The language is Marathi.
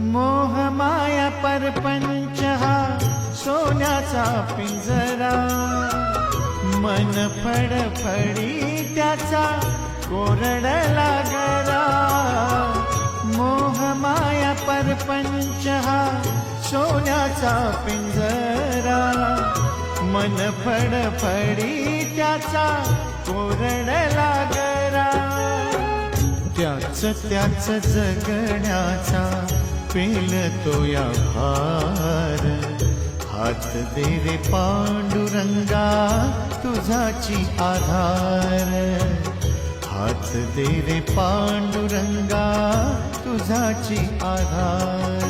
मोहमाया परपंच हा सोन्याचा पिंजरा. मन फडफडी त्याचा कोरडला गरा. मोहमाया परपंच हा सोन्याचा पिंजरा. मन फडफडी त्याचा कोरडला गरा. त्याच त्याच जगण्याचा पेल तो या भार. हात दे रे पांडुरंगा तुझाची आधार. हात दे रे पांडुरंगा तुझाची आधार.